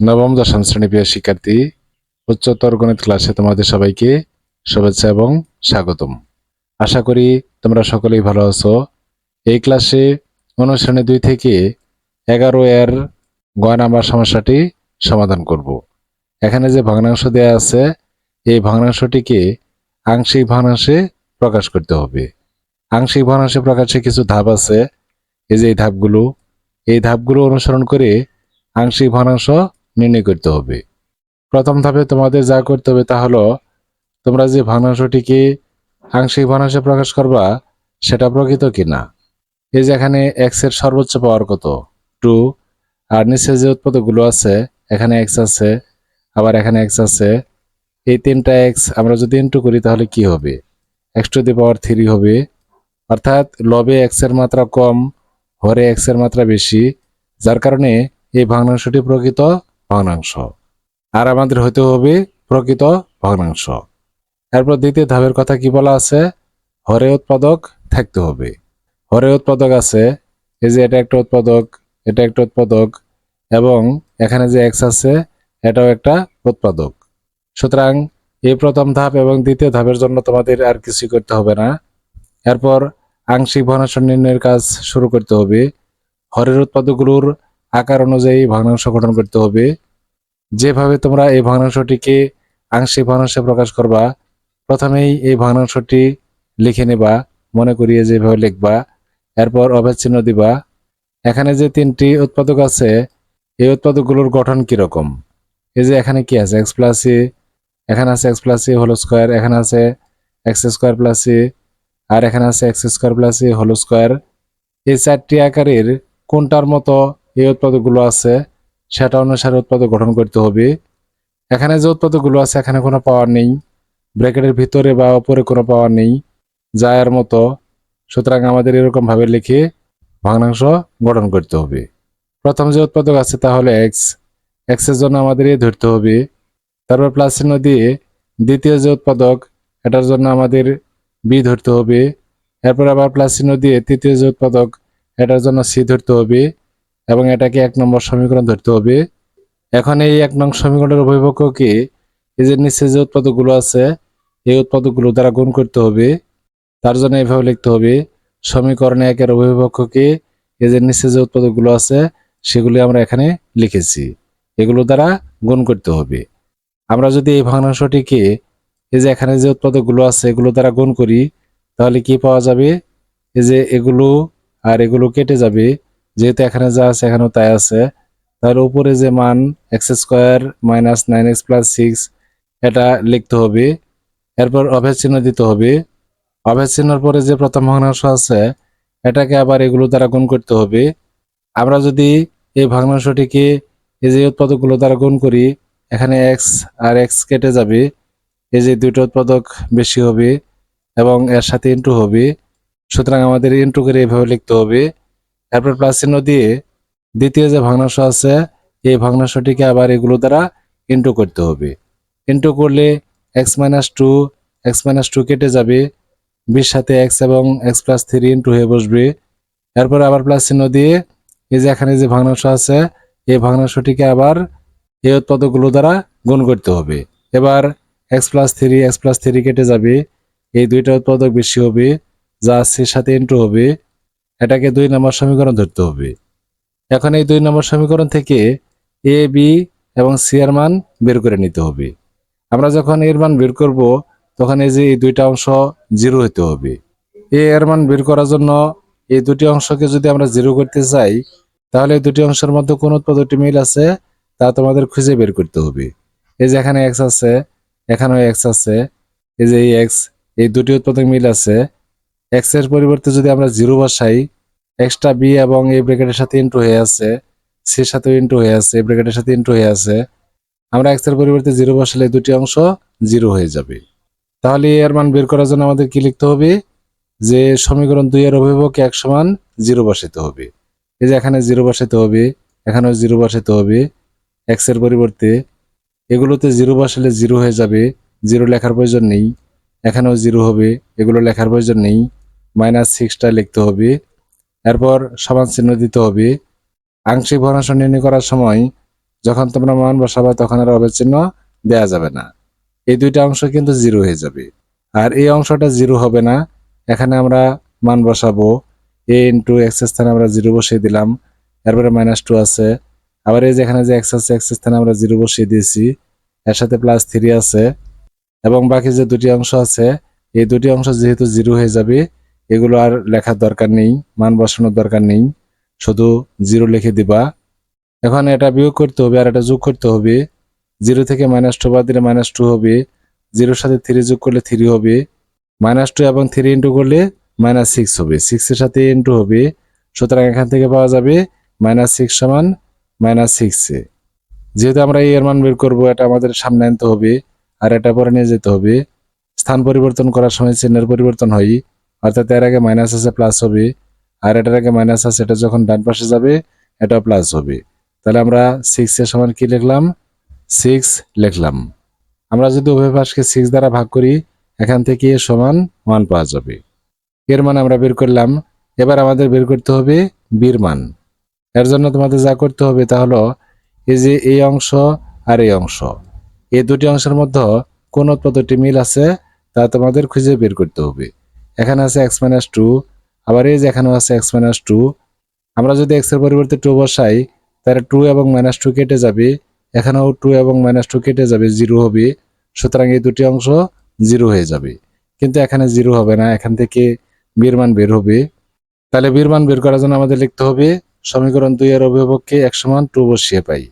নবম, দশম শ্রেণি প্রিয় শিক্ষার্থী, উচ্চতর গণিত ক্লাসে তোমাদের সবাইকে শুভেচ্ছা এবং স্বাগতম। আশা করি তোমরা সকলেই ভালো আছো। এই ক্লাসে অনুশ্রেণী দুই থেকে এগারো এর গয় নাম্বার সমস্যাটি সমাধান করব। এখানে যে ভগ্নাংশ দেয়া আছে, এই ভগ্নাংশটিকে আংশিক ভগ্নাংশে প্রকাশ করতে হবে। আংশিক ভগ্নাংশে প্রকাশে কিছু ধাপ আছে। এই যে এই ধাপগুলো এই ধাপগুলো অনুসরণ করে আংশিক ভগ্নাংশ নির্ণয় করতে হবে। প্রথম ধাপে তোমাদের যা করতে হবে তা হলো, তোমরা যে ভগ্নাংশটিকে আংশিক ভগ্নাংশে প্রকাশ করবা, সেটা প্রকৃত কিনা? এই যে এখানে এক্সের সর্বোচ্চ পাওয়ার কত? টু আর নিচে যে উৎপাদকগুলো আছে, এখানে এক্স আছে, আবার এখানে এক্স আছে, এই তিনটা এক্স আমরা যদি ইন্টু করি তাহলে কি হবে? X two the power three হবে। অর্থাৎ লবে এক্সের মাত্রা কম, হরে এক্সের মাত্রা বেশি, যার কারণে এই ভগ্নাংশটি প্রকৃত ভগ্নাংশ। আর আমাদের হইতে হবে প্রকৃত ভগ্নাংশ। এরপর দ্বিতীয় ধাপের কথা কি বলা আছে? হরে উৎপাদক থাকতে হবে। হরে উৎপাদক আছে, এই যে এটা একটা উৎপাদক, এটা একটা উৎপাদক, এবং এখানে যে এক্স আছে, এটাও একটা উৎপাদক। সুতরাং এই প্রথম ধাপ এবং দ্বিতীয় ধাপের জন্য তোমাদের আর কিছু করতে হবে না। এরপর আংশিক ভগ্নাংশ নির্ণয়ের কাজ শুরু করতে হবে। হরের উৎপাদকগুলোর আকার অনুযায়ী ভগ্নাংশ গঠন করতে হবে। যেভাবে তোমরা এই ভগ্নাংশটিকে আংশিক ভগ্নাংশে প্রকাশ করবা, প্রথমেই এই ভগ্নাংশটি লিখে নেবা, মনে করিয়ে যেভাবে লিখবা, এরপর অভেদ চিহ্ন দিবা। এখানে যে তিনটি উৎপাদক আছে, এই উৎপাদকগুলোর গঠন কীরকম? এই যে এখানে কি আছে? এক্স প্লাস সি এখানে আছে x plus c whole square, এখানে আছে এক্স স্কোয়ার প্লাস সি আর এখানে আছে x square plus c whole square. এই চারটি আকারের কোনটার মতো এই উৎপাদকগুলো আছে, সেটা অনুসারে উৎপাদক গঠন করতে হবে। এখানে যে উৎপাদকগুলো আছে, এখানে কোনো পাওয়ার নেই। ব্র্যাকেটের ভিতরে বা ওপরে কোনো পাওয়ার নেই। যা এর মতো। সুতরাং আমাদের এরকমভাবে লিখে ভগ্নাংশ গঠন করতে হবে। প্রথম যে উৎপাদক আছে তাহলে এক্স এক্সের জন্য আমাদের এ ধরতে হবে। তারপর প্লাস চিহ্ন দিয়ে দ্বিতীয় যে উৎপাদক, এটার জন্য আমাদের বি ধরতে হবে। এরপর আবার প্লাস চিহ্ন দিয়ে তৃতীয় যে উৎপাদক, এটার জন্য সি ধরতে হবে। এবং এটাকে এক নম্বর সমীকরণ ধরতে হবে। এখন এই এক নং সমীকরণের অভিভাবককে এই যে নিচে যে উৎপাদকগুলো আছে, এই উৎপাদকগুলো দ্বারা গুণ করতে হবে। তার জন্য এইভাবে লিখতে হবে, সমীকরণে একের অভিভাবককে এই যে নিচে যে উৎপাদকগুলো আছে, সেগুলি আমরা এখানে লিখেছি। এগুলো দ্বারা গুণ করতে হবে। আমরা যদি এই ভগ্নাংশটিকে এই যে এখানে যে উৎপাদকগুলো আছে, এগুলো দ্বারা গুণ করি, তাহলে কি পাওয়া যাবে? এই যে এগুলো আর এগুলো কেটে যাবে। যেহেতু এখানে যা আছে, এখানেও তাই আছে। তাহলে উপরে যে মান x square minus nine x plus six এটা লিখতে হবে। এরপর অভেদ চিহ্ন দিতে হবে। অভেদ চিহ্নের পরে যে প্রথম ভগ্নাংশ আছে, এটাকে আবার এগুলো দ্বারা গুণ করতে হবে। আমরা যদি এই ভগ্নাংশটিকে এই যে উৎপাদকগুলো দ্বারা গুণ করি, এখানে এক্স আর এক্স কেটে যাবে। এই যে দুটো উৎপাদক বেশি হবে এবং এর সাথে ইন্টু হবে। সুতরাং আমাদের ইন্টু করে এভাবে লিখতে হবে। এরপর প্লাস চিহ্ন দিয়ে দ্বিতীয় যে ভগ্নাংশ আছে, এই ভগ্নাংশটিকে আবার এগুলো দ্বারা ইন্টু করতে হবে। ইন্টু করলে x minus two x minus two কেটে যাবে। বিশ সাথে এক্স এবং এক্স প্লাস থ্রি ইন্টু হয়ে বসবে। এরপর আবার প্লাস চিহ্ন দিয়ে এই যে এখানে যে ভগ্নাংশ আছে, এই ভগ্নাংশটিকে আবার এই উৎপাদকগুলো দ্বারা গুণ করতে হবে। এবার x plus three x plus three কেটে যাবে। এই দুইটা উৎপাদক বেশি হবে, যা সির সাথে ইন্টু হবে। এটাকে দুই নম্বর সমীকরণ ধরতে হবে। এখন এই দুই নম্বর সমীকরণ থেকে এ বি এবং সি এর মান বের করে নিতে হবে। আমরা যখন এর মান বের করব, তখন এই যে এই দুইটা অংশ জিরো হতে হবে। এ এর মান বের করার জন্য এই দুটি অংশকে যদি আমরা জিরো করতে চাই, তাহলে এই দুটি অংশের মধ্যে কোন উৎপাদকটি মিল আছে, তা তোমাদের খুঁজে বের করতে হবে। এই যে এখানে এক্স আছে, এখানেও এক্স আছে, এই যে এই এক্স এই দুটি উৎপাদক মিল আছে এক্সের পরিবর্তে যদি আমরা জিরো বসাই এক্সট্রা বি এবং এই ব্র্যাকেটের সাথে ইন্টু হয়ে আছে সির সাথে ইন্টু হয়ে আছে এই ব্র্যাকেটের সাথে ইন্টু হয়ে আছে, আমরা এক্সের পরিবর্তে জিরো বসালে দুটি অংশ জিরো হয়ে যাবে। তাহলে এর মান বের করার জন্য আমাদের কি লিখতে হবে? যে সমীকরণ দুই এর অভিভাবক এক সমান জিরো বসাতে হবে। এই যে এখানে জিরো বসাতে হবে, এখানেও জিরো বসাতে হবে। এক্সের পরিবর্তে এগুলোতে জিরো বসালে জিরো হয়ে যাবে জিরো লেখার প্রয়োজন নেই। এখানেও জিরো হবে, এগুলো লেখার প্রয়োজন নেই। সিক্সটা লিখতে হবে। এরপর সমান চিহ্ন দিতে হবে। আংশিক ভগ্নাংশ নির্ণয় করার সময় যখন তোমরা মান বসাবা তখন আর অবের দেওয়া যাবে না। এই দুইটা অংশ কিন্তু জিরো হয়ে যাবে। আর এই অংশটা জিরো হবে না। এখানে আমরা মান বসাবো। এ ইন্টু এক্স স্থানে আমরা জিরো বসিয়ে দিলাম। এরপরে মাইনাস টু আছে। আবার এই যে এখানে যে এক্স আছে, এক্স স্থানে আমরা জিরো বসিয়ে দিয়েছি। এর সাথে প্লাস থ্রি আছে। এবং বাকি যে দুটি অংশ আছে, এই দুটি অংশ যেহেতু জিরো হয়ে যাবে এগুলো আর লেখার দরকার নেই, মান বসানোর দরকার নেই, শুধু জিরো লিখে দিবা। এখন এটা বিয়োগ করতে হবে আর এটা যোগ করতে হবে। জিরো থেকে মাইনাস টু বাদ দিলে মাইনাস টু হবে। জিরোর সাথে থ্রি যোগ করলে থ্রি হবে। মাইনাস টু এবং থ্রি ইন্টু করলে মাইনাস সিক্স হবে। সিক্সের সাথে ইন্টু হবে। সুতরাং এখান থেকে পাওয়া যাবে মাইনাস সিক্স সমান মাইনাস সিক্সে যেহেতু আমরা এর মান বের করব, এটা আমাদের সামনে আনতে হবে আর এটা পরে নিয়ে যেতে হবে। স্থান পরিবর্তন করার সময় চিহ্নের পরিবর্তন হয়। অর্থাৎ এর আগে মাইনাস আছে প্লাস হবে, আর এটার আগে মাইনাস আছে, এটা যখন ডান পাশে যাবে এটা প্লাস হবে। তাহলে আমরা সিক্স এর সমান কি লিখলাম? সিক্স লিখলাম। আমরা যদি উভয় পাশকে সিক্স দ্বারা ভাগ করি, এখান থেকে সমান ওয়ান পাওয়া যাবে। এর মান আমরা বের করলাম। এবার আমাদের বের করতে হবে বীর মান। এর জন্য তোমাদের যা করতে হবে তা হলো, এই যে এই অংশ আর এই অংশ, এই দুটি অংশের মধ্যে কোন উৎপাদকটি মিল আছে তা তোমাদের খুঁজে বের করতে হবে। এখানে আছে এক্স মাইনাস টু আবার এই যে এখানেও আছে এক্স মাইনাস টু আমরা যদি এক্সের পরিবর্তে টু বসাই, তাহলে টু এবং মাইনাস টু কেটে যাবে, এখানেও টু এবং মাইনাস টু কেটে যাবে জিরো হবে, সুতরাং এই দুটি অংশ জিরো হয়ে যাবে, কিন্তু এখানে জিরো হবে না, এখান থেকে বীর মান বের হবে, তাহলে বীর মান বের করার জন্য আমাদের লিখতে হবে, সমীকরণ দুই এর অভিভাবককে এক সমান টু বসিয়ে পাই,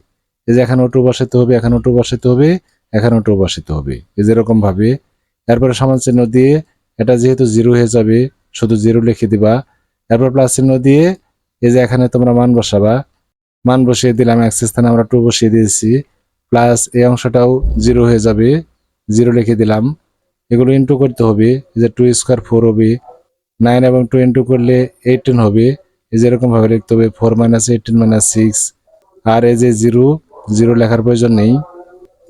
এই যে এখানেও টু বসাতে হবে, এখানেও টু বসাতে হবে, এখানেও টু বসাতে হবে, এই যেরকম ভাবে এরপরে সমান চিহ্ন দিয়ে এটা যেহেতু জিরো হয়ে যাবে, শুধু জিরো লিখে দিবা। এরপর প্লাস চিহ্ন দিয়ে এই যে এখানে তোমরা মান বসাবা। মান বসিয়ে দিলাম এক্স স্থানে আমরা টু বসিয়ে দিয়েছি। প্লাস এই অংশটাও জিরো হয়ে যাবে, জিরো লিখে দিলাম। এগুলো ইন্টু করতে হবে, এই যে টু স্কোয়ার ফোর হবে। নাইন এবং টু ইন্টু করলে এইটিন হবে। এই যে এরকম ভাবে লিখতে হবে four minus eighteen minus six আর এই যে জিরো জিরো লেখার প্রয়োজন নেই।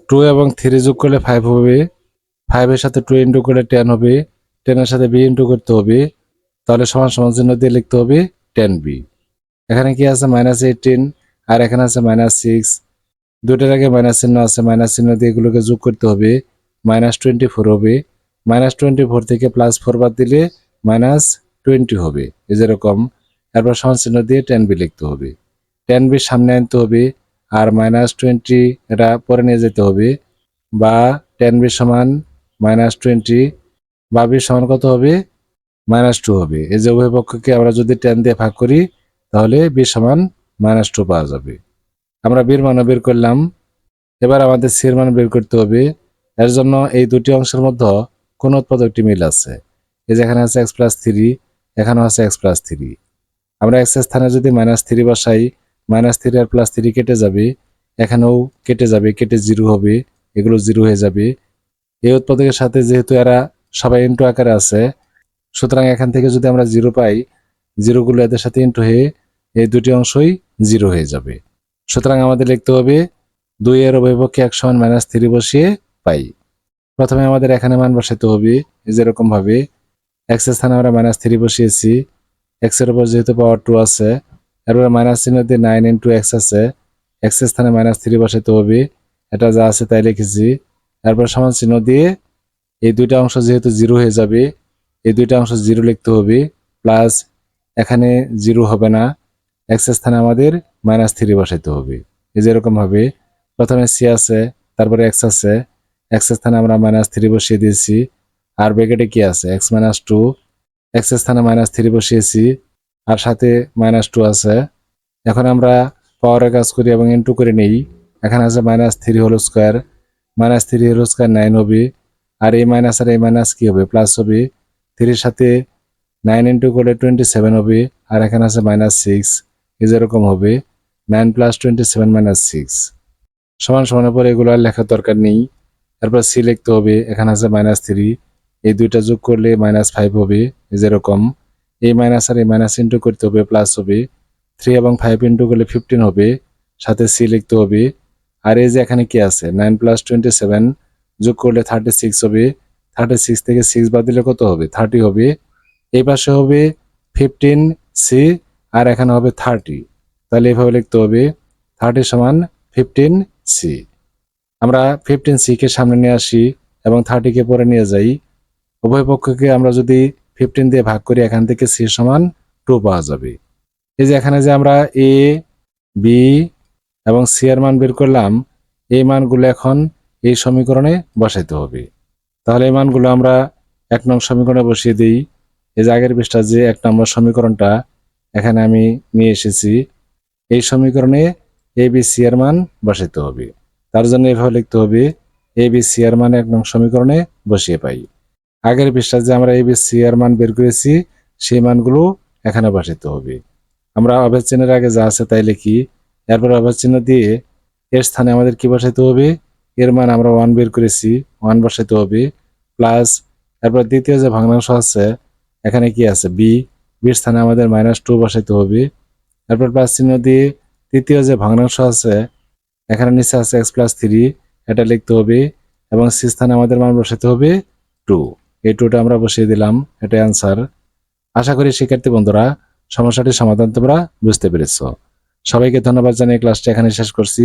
টু এবং থ্রি যোগ করলে ফাইভ হবে। ফাইভের সাথে টু ইন্টু করলে টেন হবে। টেনের সাথে বি ইন্টু করতে হবে, তাহলে সমান সমান চিহ্ন দিয়ে লিখতে হবে টেন বি এখানে কি আছে? মাইনাস এইটিন আর এখানে আছে মাইনাস সিক্স দুটোর আগে মাইনাস চিহ্ন আছে মাইনাস চিহ্ন দিয়ে এগুলোকে যোগ করতে হবে মাইনাস টোয়েন্টি ফোর হবে। মাইনাস টোয়েন্টি ফোর থেকে প্লাস ফোর বাদ দিলে মাইনাস টোয়েন্টি হবে, এই যেরকম এরপর সমান চিহ্ন দিয়ে টেন বি লিখতে হবে। টেন বি সামনে আনতে হবে, আর মাইনাস টোয়েন্টি এটা পরে নিয়ে যেতে হবে, বা টেন বি সমান মাইনাস টোয়েন্টি বা বি সমান কত হবে? মাইনাস টু হবে। এই যে উভয় পক্ষকে আমরা যদি টেন দিয়ে ভাগ করি, তাহলে বি সমান মাইনাস টু পাওয়া যাবে। আমরা বীর মান বের করলাম। এবার আমাদের সির মান বের করতে হবে। এর জন্য এই দুটি অংশের মধ্যে কোন উৎপাদকটি মিল আছে? এই যে এখানে আছে এক্স প্লাস থ্রি এখানেও আছে এক্স প্লাস থ্রি আমরা এক্সের স্থানে যদি মাইনাস থ্রি বসাই মাইনাস থ্রি আর প্লাস থ্রি কেটে যাবে। এখানেও কেটে যাবে, কেটে জিরো হবে। এগুলো জিরো হয়ে যাবে। এই উৎপাদকের সাথে যেহেতু এরা সবাই ইন্টু আকারে আছে। সুতরাং এখান থেকে যদি আমরা জিরো পাই জিরোগুলো এদের সাথে ইন্টু হয়ে এই দুটি অংশই জিরো হয়ে যাবে। সুতরাং আমাদের লিখতে হবে, দুই এর অভিপক্ষে এক সমান মাইনাস থ্রি বসিয়ে পাই। প্রথমে আমাদের এখানে মান বসাতে হবে, এই যেরকম ভাবে। এক্সের স্থানে আমরা মাইনাস থ্রি বসিয়েছি। এক্সের উপর যেহেতু পাওয়ার টু আছে, এরপরে মাইনাস চিহ্ন দিয়ে নাইন ইন্টু এক্স আছে। এক্সের স্থানে মাইনাস থ্রি বসাতে হবে, এটা যা আছে তাই লিখেছি। এরপর সমান চিহ্ন দিয়ে এই দুইটা অংশ যেহেতু জিরো হয়ে যাবে, এই দুইটা অংশ জিরো লিখতে হবে প্লাস এখানে জিরো হবে না এক্স স্থানে আমাদের মাইনাস থ্রি বসাইতে হবে। এই যেরকম ভাবে প্রথমে সি আছে, তারপরে এক্স আছে এক্স স্থানে আমরা মাইনাস থ্রি বসিয়ে দিয়েছি, আর ব্র্যাকেটে কি আছে? এক্স মাইনাস টু এক্স স্থানে মাইনাস থ্রি বসিয়েছি, আর সাথে মাইনাস টু আছে। এখন আমরা পাওয়ারের কাজ করি এবং ইন্টু করে নেই, এখানে আছে minus three whole square minus three whole square nine হবে আর এই মাইনাস আর এই মাইনাস কি হবে? প্লাস হবে থ্রির সাথে নাইন ইন্টু করলে টোয়েন্টি সেভেন হবে, আর এখানে আছে মাইনাস সিক্স এই যেরকম হবে nine plus twenty seven minus six সমান সমানের পরে এগুলো আর লেখার দরকার নেই। তারপর সি লিখতে হবে, এখানে আছে মাইনাস থ্রি এই দুইটা যোগ করলে মাইনাস ফাইভ হবে যেরকম এই মাইনাস আর এই মাইনাস ইন্টু করতে হবে প্লাস হবে। থ্রি এবং ফাইভ ইন্টু করলে ফিফটিন হবে, সাথে সি লিখতে হবে। আর এই যে এখানে কি আছে? নাইন প্লাস টোয়েন্টি সেভেন যোগ করলে থার্টি সিক্স হবে। থার্টি সিক্স থেকে সিক্স বাদ দিলে কত হবে? থার্টি হবে। এই পাশে হবে ফিফটিন সি আর এখানে হবে থার্টি তাহলে এইভাবে লিখতে হবে। থার্টি সমান ফিফটিন সি আমরা ফিফটিন সিকে সামনে নিয়ে আসি এবং থার্টিকে পরে নিয়ে যাই। উভয় পক্ষকে আমরা যদি ফিফটিন দিয়ে ভাগ করি, এখান থেকে সি সমান টু পাওয়া যাবে। এই যে এখানে যে আমরা এ বি এবং সি এর মান বের করলাম, এই মানগুলো এখন এই সমীকরণে বসাইতে হবে। তাহলে এই মানগুলো আমরা এক নং সমীকরণে বসিয়ে দিই। এই যে আগের পৃষ্ঠা যে এক নম্বর সমীকরণটা, এখানে আমি নিয়ে এসেছি। এই সমীকরণে এ বি সি এর মান বসাইতে হবে। তার জন্য এভাবে লিখতে হবে এ বি সি এর মান এক নং সমীকরণে বসিয়ে পাই। আগের পৃষ্ঠা যে আমরা এ বি সি এর মান বের করেছি, সেই মানগুলো এখানে বসাইতে হবে। আমরা অভেদ চিহ্নের আগে যা আছে তাই লিখি। এরপর অভেদ চিহ্ন দিয়ে এর স্থানে আমাদের কি বসাইতে হবে? এর মান আমরা ওয়ান বের করেছি ওয়ান বসাইতে হবে প্লাস এরপর দ্বিতীয় যে ভগ্নাংশ আছে, এখানে কি আছে? বি বির স্থানে আমাদের মাইনাস টু বসাইতে হবে। এরপর প্লাস চিহ্ন দিয়ে তৃতীয় যে ভগ্নাংশ আছে, এখানে নিচে আছে এক্স প্লাস থ্রি এটা লিখতে হবে এবং সি স্থানে আমাদের মান বসাতে হবে টু এই টুটা আমরা বসিয়ে দিলাম, এটাই অ্যান্সার আশা করি শিক্ষার্থী বন্ধুরা, সমস্যাটির সমাধান তোমরা বুঝতে পেরেছ। সবাইকে ধন্যবাদ জানিয়ে ক্লাসটা এখানে শেষ করছি।